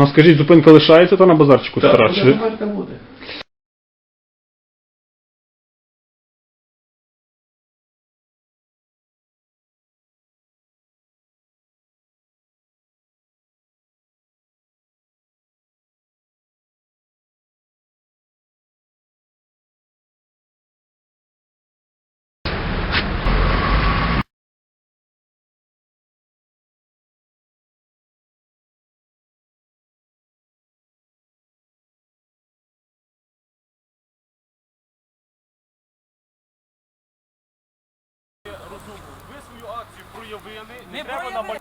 Ну, а скажіть, зупинка лишається та на базарчику Так, стара? Чи... буде. eu vi ali. Lembrava da mãe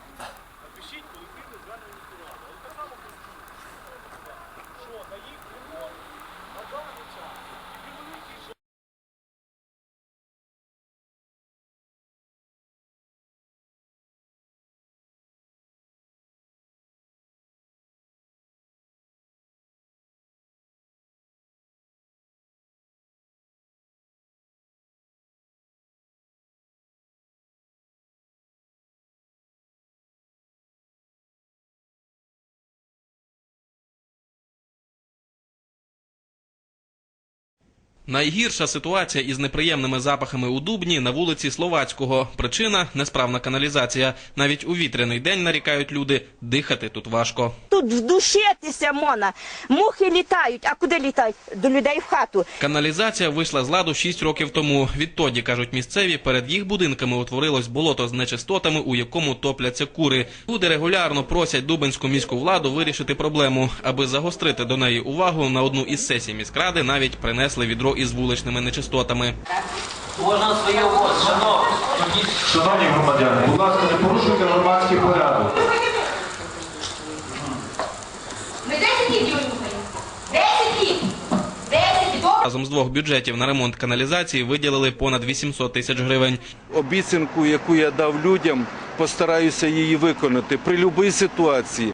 Найгірша ситуація із неприємними запахами у Дубні на вулиці Словацького. Причина несправна каналізація. Навіть у вітряний день нарікають люди, дихати тут важко. Тут вдушитися можна. Мухи літають, а куди літають? До людей в хату. Каналізація вийшла з ладу 6 років тому. Відтоді, кажуть місцеві, перед їх будинками утворилось болото з нечистотами, у якому топляться кури. Люди регулярно просять Дубинську міську владу вирішити проблему. Аби загострити до неї увагу, на одну із сесій міськради навіть принесли відро із вуличними нечистотами. Можна своє воз, шановні. Шановні громадяни, будь ласка, не порушуйте громадський порядок. З двох бюджетів на ремонт каналізації виділили понад 800 тисяч гривень. обіцянку, яку я дав людям, постараюся її виконати при будь-якій ситуації.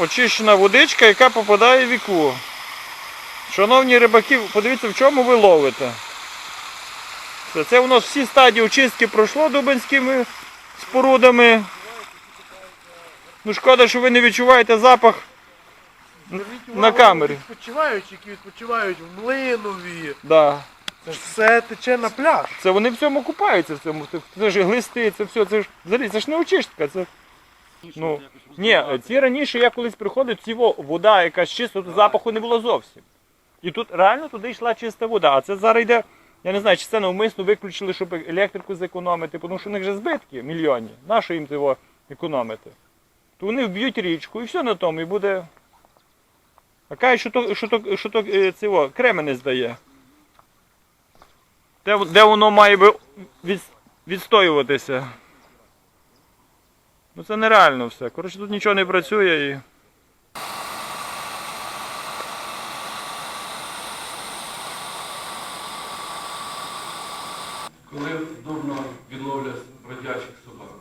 Очищена водичка, яка попадає в віку. Шановні рибаки, подивіться, в чому ви ловите. Це, це у нас всі стадії очистки пройшло дубинськими спорудами. Ну шкода, що ви не відчуваєте запах на камері. Відпочивають, які відпочивають в Млинові. Да. Це ж все тече на пляж. Це вони в цьому купаються, в цьому. Це ж глисти, це все, це ж взагалі, це ж не очистка. Це, ну, ні, ці раніше я колись приходив, ці во- вода якась чиста, тут запаху не було зовсім. І тут реально туди йшла чиста вода. А це зараз йде, я не знаю, чи це навмисно виключили, щоб електрику зекономити, тому що у них же збитки мільйонні. Нащо їм його економити? То вони вб'ють річку і все на тому, і буде. А кажуть, що то, що то, що то е, цього, кременець здає. Де, де воно має би від, відстоюватися? Ну це нереально все. Коротше, тут нічого не працює і. коли вдобно відловлять бродячих собак.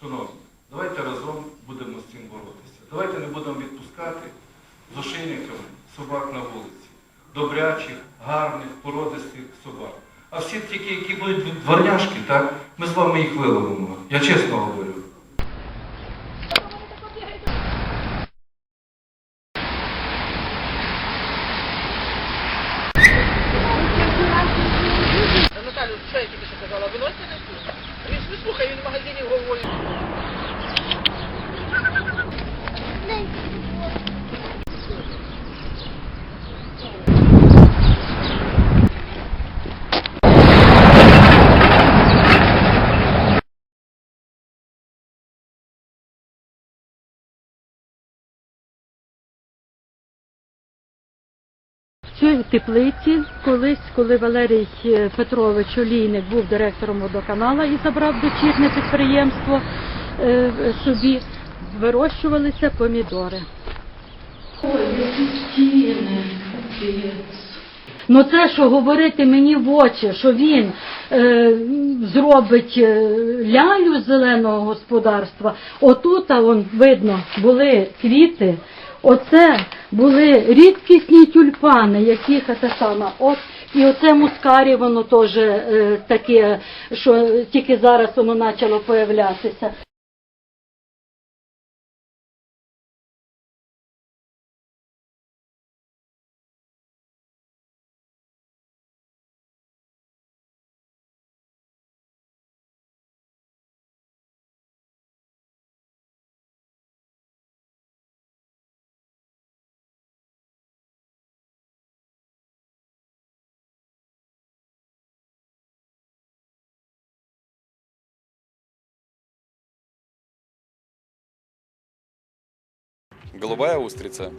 Шановні, давайте разом будемо з цим боротися. Давайте не будемо відпускати з ошейниками собак на вулиці. Добрячих, гарних, породистих собак. А всі тільки, які будуть дворняшки, так, ми з вами їх виловимо. Я чесно говорю. Наталю, що я тільки що казала? Виносьте на стіл. Він ж не слухає, він в магазині говорить. В цій теплиці колись, коли Валерій е, Петрович Олійник був директором водоканала і забрав дочірне підприємство е, собі, вирощувалися помідори. Ну це, що говорити мені в очі, що він е, зробить е, лялю зеленого господарства, отут, а вон видно, були квіти, оце були рідкісні тюльпани, які це сама. От і оце мускарі, воно теж е, таке, що тільки зараз воно почало появлятися. Голубая устрица.